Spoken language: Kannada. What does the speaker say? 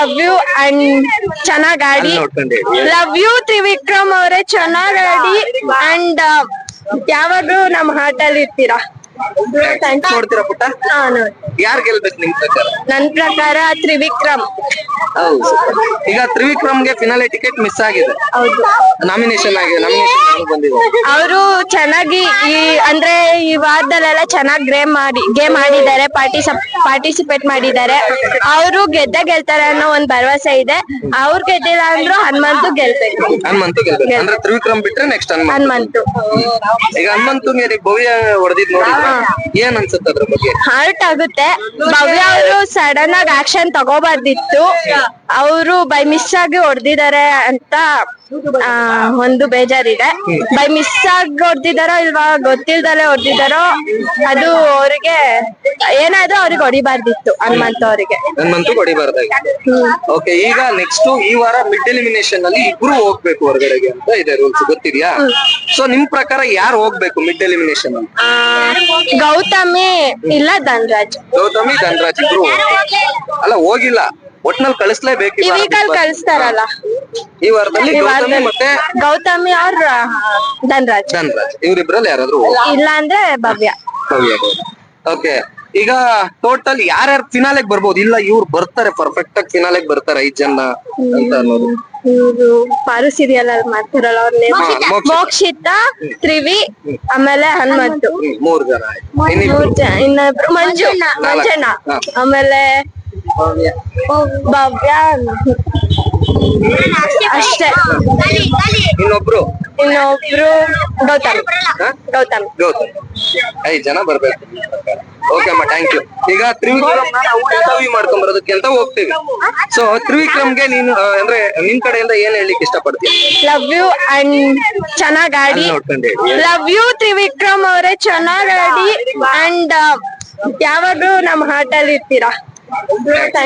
ಲವ್ ಯು ಅಂಡ್ ಚೆನ್ನಾಗ್ ಆಡಿ. ಲವ್ ಯು ತ್ರಿವಿಕ್ರಮ್ ಅವರೇ ಚೆನ್ನಾಗ್ ಆಡಿ ಅಂಡ್ ಯಾವಾಗ್ಲೂ ನಮ್ ಹಾರ್ಟ್ ಅಲ್ಲಿ ಇರ್ತೀರಾ. ನೋಡ್ತೀರಾ ಪುಟ್ಟ ಹಾ, ನೋಡಿ. ಯಾರ್ ಗೆಲ್ಬೇಕು ನಿಮ್ ಪ್ರಕಾರ ನನ್ ಪ್ರಕಾರ ತ್ರಿವಿಕ್ರಮ್ ಹೌದು. ಈಗ ತ್ರಿವಿಕ್ರಮ್ಗೆ ಫಿನಾಲೆ ಟಿಕೆಟ್ ಮಿಸ್ ಆಗಿದೆ. ಹೌದು. ನಾಮಿನೇಷನ್ ಆಗಿದೆ ನಾಮಿನೇಷನ್ ಬಂದಿದೆ. ಅವರು ಚೆನ್ನಾಗಿ ಈ ಅಂದ್ರೆ ಈ ವಾರದಲ್ಲೆಲ್ಲ ಚೆನ್ನಾಗಿ ಗೇಮ್ ಮಾಡಿ ಗೇಮ್ ಆಡಿದ್ದಾರೆ ಪಾರ್ಟಿಸಿಪ್ ಪಾರ್ಟಿಸಿಪೇಟ್ ಮಾಡಿದ್ದಾರೆ. ಅವರು ಗೆದ್ದ ಗೆಲ್ತಾರೆ ಅನ್ನೋ ಒಂದ್ ಭರವಸೆ ಇದೆ. ಅವ್ರು ಗೆದ್ದಿಲ್ಲ ಅಂದ್ರು ಹನುಮಂತು ಗೆಲ್ಬೇಕು. ಹನುಮಂತು ಗೆಲ್ಬೇಕು. ಅಂದ್ರೆ ತ್ರಿವಿಕ್ರಮ್ ಬಿಟ್ರೆ ನೆಕ್ಸ್ಟ್ ಹನುಮಂತು. ಹನುಮಂತು. ಈಗ ಹನುಮಂತುಗೆ ಭವ್ಯ ಹೊಡೆದಿದ್ ಏನ್ ಅನ್ಸುತ್ತೆ ಅದ್ರ ಬಗ್ಗೆ? ಹಾರ್ಟ್ ಆಗುತ್ತೆ. ಭವ್ಯ ಅವರು ಸಡನ್ ಆಗಿ ಆಕ್ಷನ್ ತಗೋಬಾರ್ದಿತ್ತು. ಅವರು ಬೈ ಮಿಸ್ ಆಗಿ ಹೊಡೆದಿದ್ದಾರೆ ಅಂತ ಆ, ಒಂದು ಬೇಜಾರಿದೆ. ಬೈ ಮಿಸ್ ಆಗಿ ಹೊಡೆದಿದಾರೋ ಇಲ್ವಾ ಗೊತ್ತಿಲ್ದಲೆ ಹೊಡೆದಿದಾರೋ ಅದು ಅವ್ರಿಗೆ ಏನಾದ್ರೂ ಅವ್ರಿಗೆ ಹೊಡಿಬಾರ್ದಿತ್ತು ಹನುಮಂತ ಅವರಿಗೆ. ಹನುಮಂತು ಹೊಡಿಬಾರ್ದಾಗಿ ಓಕೆ ಈಗ ನೆಕ್ಸ್ಟ್ ಈ ವಾರ ಮಿಡ್ ಎಲಿಮಿನೇಷನ್ ಅಲ್ಲಿ ಇಬ್ರು ಹೋಗ್ಬೇಕು ಹೊರಗಡೆಗೆ ಅಂತ ಇದೆ ರೂಲ್ಸ್ ಗೊತ್ತಿದ್ಯಾ? ಸೊ ನಿಮ್ ಪ್ರಕಾರ ಯಾರು ಹೋಗ್ಬೇಕು ಮಿಡ್ ಎಲಿಮಿನೇಷನ್ ಅಲ್ಲಿ? ಆ, ಗೌತಮಿ ಇಲ್ಲ ಧನ್ರಾಜ್. ಗೌತಮಿ ಧನ್ರಾಜ್ ಇಬ್ರು ಹೋಗ್ಬೇಕು. ಅಲ್ಲ ಹೋಗಿಲ್ಲ. ಒಟ್ನಲ್ಲಿ ಕಳಿಸ್ಲೇಬೇಕು ಈ ವೀಕಲ್ ಕಳಿಸ್ತಾರಲ್ಲ? ಈ ವಾರದಲ್ಲಿ ಈ ಗೌತಮಿ ವಾರದಲ್ಲಿ ಮತ್ತೆ ಗೌತಮಿ ಅವ್ರ ಧನ್ರಾಜ್. ಧನ್ರಾಜ್. ಇವ್ರಿಬ್ರಲ್ಲಿ ಯಾರಾದ್ರೂ? ಇಲ್ಲ ಅಂದ್ರೆ ಭವ್ಯ. ಓಕೆ ಈಗ ಟೋಟಲ್ ಯಾರ್ಯಾರು ಫಿನಾಲೆಗ್ ಬರ್ಬೋದು? ಇಲ್ಲ ಇವ್ರು ಬರ್ತಾರೆ ಪರ್ಫೆಕ್ಟ್ ಆಗಿ ಫಿನಾಲೆಗ್ ಬರ್ತಾರೆ ಐದ್ ಜನ ಅಂತ ಅನ್ನೋದು. ಇವ್ರು ಪಾರು ಸೀರಿಯಲ್ ಅಲ್ಲಿ ಮಾಡ್ತಾರಲ್ಲ ಅವ್ರ ನೇಮ್ ಮೋಕ್ಷಿತ. ಮೋಕ್ಷಿತ ತ್ರಿವಿ ಆಮೇಲೆ ಹನುಮಂತು. ಹ್ಮ್, ಮೂರ್ ಜನ ಆಯ್ತು. ಇನ್ನಿಬ್ರು? ಮೂರ್ ಜನ ಇನ್ನೊಬ್ರು ಮಂಜು ಮಂಜಣ್ಣ ಆಮೇಲೆ ಭವ್ಯ ಅಷ್ಟೇ ಇನ್ನೊಬ್ರು. ಇನ್ನೊಬ್ರು ಗೌತಮ್? ಗೌತಮ್. ಗೌತಮ್. ಐದ್ ಜನ ಬರ್ಬೇಕು. ಓಕೆ ಅಮ್ಮ ಥ್ಯಾಂಕ್ ಯು ಈಗ ತ್ರಿವಿಕ್ರಮ್ ನಾವು ಇಂಟರ್ವ್ಯೂ ಮಾಡ್ಕೊಂಡ್ ಬರೋದಕ್ಕೆ ಅಂತ ಹೋಗ್ತೀವಿ. ಸೊ ತ್ರಿವಿಕ್ರಮ್ಗೆ ನೀನು ಆ, ಅಂದ್ರೆ ನಿನ್ ಕಡೆಯಿಂದ ಏನ್ ಹೇಳಲಿಕ್ಕೆ ಇಷ್ಟಪಡ್ತೀಯ? ಲವ್ ಯು ಅಂಡ್ ಚೆನ್ನಾಗ್ ಆಡಿ ಅಲ್ಲಿ ನೋಡ್ಕೊಂಡು. ಹೇಳಿ. ಲವ್ ಯು ತ್ರಿವಿಕ್ರಮ್ ಅವರೇ ಚೆನ್ನಾಗ್ ಆಡಿ ಅಂಡ್ ಯಾವಾಗ್ಲೂ ನಮ್ ಹಾರ್ಟ್ ಅಲ್ಲಿ ಇರ್ತೀರಾ? ಥ್ಯಾಂಕ್